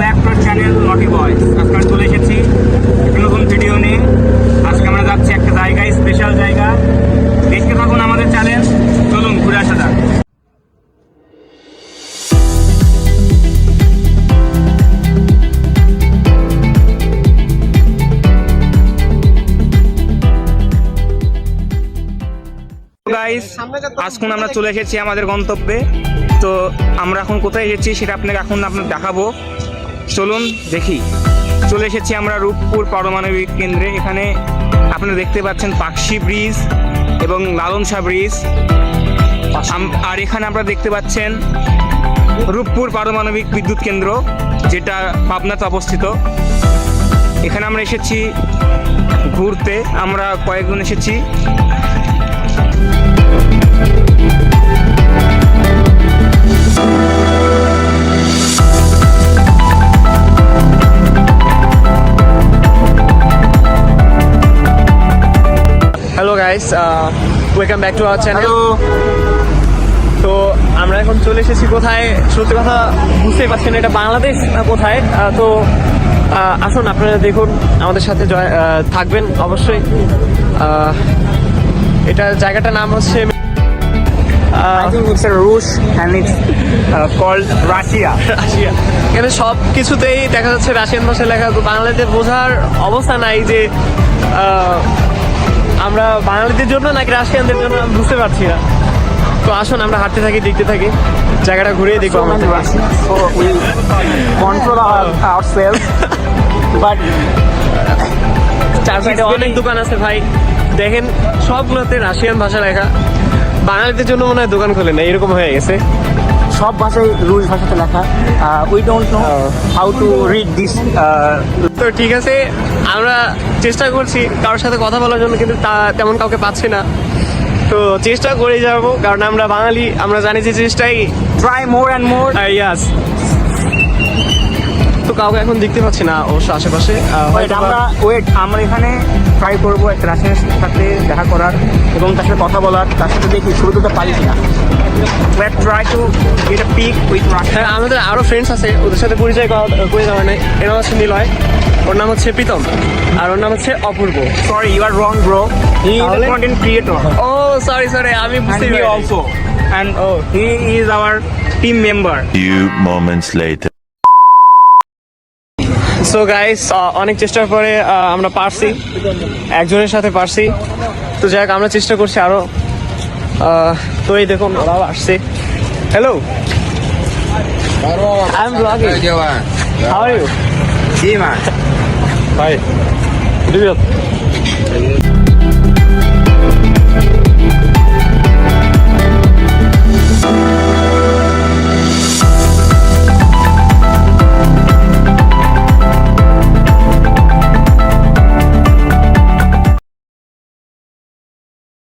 Back to channel নটি বয়েস আজকে আমরা চলে এসেছি একটা নতুন ভিডিও নিয়ে। আজকে আমরা যাচ্ছি একটা জায়গায় স্পেশাল জায়গা। দেখতে থাকুন আমাদের চ্যানেল চলুন, ঘুরে আসা যাক। গাইস আজকে আমরা চলে এসেছি আমাদের গন্তব্যে। তো আমরা এখন কোথায় এসেছি সেটা আপনাকে এখন আপনার দেখাবো। চলুন দেখি। চলে এসেছি আমরা রূপপুর পারমাণবিক কেন্দ্রে। এখানে আপনারা দেখতে পাচ্ছেন পাকশি ব্রিজ এবং লালন শাহ ব্রিজ আর এখানে আমরা দেখতে পাচ্ছেন রূপপুর পারমাণবিক বিদ্যুৎ কেন্দ্র যেটা পাবনাতে অবস্থিত। এখানে আমরা এসেছি ঘুরতে। আমরা কয়েকজন এসেছি। Guys welcome back to our channel তো আমরা এখন চলে এসেছি কোথায়? সত্যি কথা বুঝতেই পারছেন এটা বাংলাদেশ না কোথায়? তো আসুন আপনারা দেখুন আমাদের সাথে থাকবেন অবশ্যই। এটা জায়গাটার নাম হচ্ছে I think it's a Rush and it's uh, called Russia. Russia. এখানে সব কিছুতেই দেখা যাচ্ছে রাশিয়ান ভাষায় লেখা তো বাংলাতে বোঝার অবস্থা নাই যে আমরা বাঙালিদের জন্য নাকি রাশিয়ানদের জন্য বুঝতে পারছি না তো আসুন আমরা হাঁটতে থাকি দেখতে থাকি জায়গাটা ঘুরিয়ে দেখব চারপাশে আমরা many Russians. So we control our, ourselves. But চার সাইডে It's অনেক দোকান আছে ভাই দেখেন সবগুলোতে রাশিয়ান ভাষা লেখা বাঙালিদের জন্য মনে হয় দোকান খোলে না এরকম হয়ে গেছে। সব ভাষায় রুশ ভাষাতে লেখা। We don't know how to read this তো ঠিক আছে আমরা চেষ্টা করছি কারোর সাথে কথা বলার জন্য কিন্তু তা তেমন কাউকে পাচ্ছি না। তো চেষ্টা করে যাব কারণ আমরা বাঙালি আমরা জানি যে চেষ্টাই ট্রাই মোর অ্যান্ড মোর ইয়াস তো কাউকে এখন দেখতে পাচ্ছি না অবশ্য আশেপাশে। আমরা ওয়েট আমরা এখানে ট্রাই করব একটা রাশিয়ানের সাথে দেখা করার এবং তার সাথে কথা বলার তার সাথে দেখি শুরু করতে পারি কিনা। Let try to get a pic with হ্যাঁ আমাদের আরও ফ্রেন্ডস আছে ওদের সাথে পরিচয় করা করে দেওয়া নাই। এর নাম হচ্ছে নিলয় ওর নাম হচ্ছে প্রীতম আর ওর নাম হচ্ছে Apurba. Sorry you are wrong bro he is a content creator oh sorry sorry আমি বুঝতে also. And oh he is our team member. Few moments later. So guys অনেক চেষ্টার পরে আমরা পারছি। একজনের সাথে পারছি। তো যাই আমরা চেষ্টা করছি আরও তো এই দেখুন ওরাও আসছে। Hello I am blogging how are you জি মা